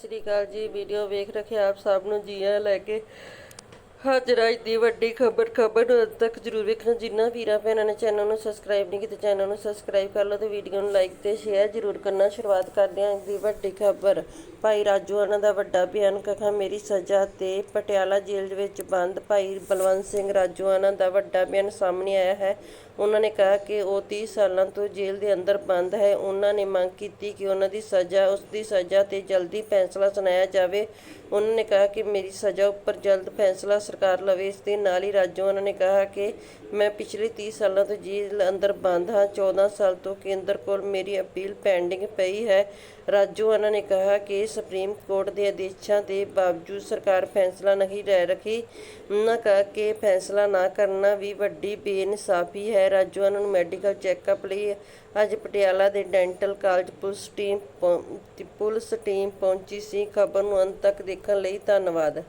ਸਤਿ ਸ਼੍ਰੀ ਅਕਾਲ ਜੀ ਵੀਡੀਓ ਵੇਖ ਰੱਖਿਆ ਆਪ ਸਭ ਨੂੰ ਜੀਆਂ ਲੈ ਕੇ। ਹਾਜ਼ਰ ਅੱਜ ਦੀ ਵੱਡੀ ਖਬਰ ਖਬਰ ਨੂੰ ਅੰਤ ਤੱਕ ਜਰੂਰ ਵੇਖਣਾ। ਜਿੰਨਾ ਵੀਰਾਂ ਭੈਣਾਂ ਨੇ ਚੈਨਲ ਨੂੰ ਸਬਸਕ੍ਰਾਈਬ ਨਹੀਂ ਕੀਤਾ, ਚੈਨਲ ਨੂੰ ਸਬਸਕ੍ਰਾਈਬ ਕਰ ਲਓ ਤੇ ਵੀਡੀਓ ਨੂੰ ਲਾਈਕ ਤੇ ਸ਼ੇਅਰ ਜਰੂਰ ਕਰਨਾ। ਸ਼ੁਰੂਆਤ ਕਰਦੇ ਹਾਂ ਅੱਜ ਦੀ ਵੱਡੀ ਖਬਰ। ਭਾਈ ਰਾਜੂ ਉਹਨਾਂ ਦਾ ਵੱਡਾ ਬਿਆਨ ਕਖਾ, ਮੇਰੀ ਸਜ਼ਾ ਤੇ ਪਟਿਆਲਾ ਜੇਲ੍ਹ ਵਿੱਚ ਬੰਦ। ਭਾਈ ਬਲਵੰਤ ਸਿੰਘ ਰਾਜੂ ਉਹਨਾਂ ਦਾ ਵੱਡਾ ਬਿਆਨ ਸਾਹਮਣੇ ਆਇਆ ਹੈ। ਉਹਨਾਂ ਨੇ ਕਿਹਾ ਕਿ ਉਹ 30 ਸਾਲਾਂ ਤੋਂ ਜੇਲ੍ਹ ਦੇ ਅੰਦਰ ਬੰਦ ਹੈ। ਉਹਨਾਂ ਨੇ ਮੰਗ ਕੀਤੀ ਕਿ ਉਹਨਾਂ ਦੀ ਸਜ਼ਾ, ਉਸ ਦੀ ਸਜ਼ਾ ਤੇ ਜਲਦੀ ਫੈਸਲਾ ਸੁਣਾਇਆ ਜਾਵੇ। ਉਹਨਾਂ ਨੇ ਕਿਹਾ ਕਿ ਮੇਰੀ ਸਜ਼ਾ ਉੱਪਰ ਜਲਦ ਫੈਸਲਾ ਸਰਕਾਰ ਲਵੇ, ਇਸ ਦੇ ਨਾਲ ਹੀ ਰਾਜੂ ਨੇ ਕਿਹਾ ਕਿ ਮੈਂ ਪਿਛਲੇ 30 ਸਾਲਾਂ ਤੋਂ ਜੇਲ੍ਹ ਅੰਦਰ ਬੰਦ ਹਾਂ 14 ਸਾਲ ਤੋਂ ਕੇਂਦਰ ਕੋਲ ਮੇਰੀ ਅਪੀਲ ਪੈਂਡਿੰਗ ਪਈ ਹੈ। ਰਾਜੂ ਨੇ ਕਿਹਾ ਕਿ ਸੁਪਰੀਮ ਕੋਰਟ ਦੇ ਆਦੇਸ਼ਾਂ ਦੇ ਬਾਵਜੂਦ ਸਰਕਾਰ ਫੈਸਲਾ ਨਹੀਂ ਲੈ ਰਹੀ, ਉਹਨਾਂ ਕਿਹਾ ਕਿ ਫੈਸਲਾ ਨਾ ਕਰਨਾ ਵੀ ਵੱਡੀ ਬੇਇਨਸਾਫੀ ਹੈ। ਰਾਜੂ ਨੂੰ ਮੈਡੀਕਲ ਚੈੱਕਅਪ ਲਈ ਅੱਜ ਪਟਿਆਲਾ ਦੇ ਡੈਂਟਲ ਕਾਲਜ ਪੁਲਿਸ ਟੀਮ ਪਹੁੰ- ਪੁਲਿਸ ਟੀਮ ਪਹੁੰਚੀ ਸੀ। ਖਬਰ ਨੂੰ ਅੰਤ ਤੱਕ ਦੇਖਣ ਲਈ ਧੰਨਵਾਦ।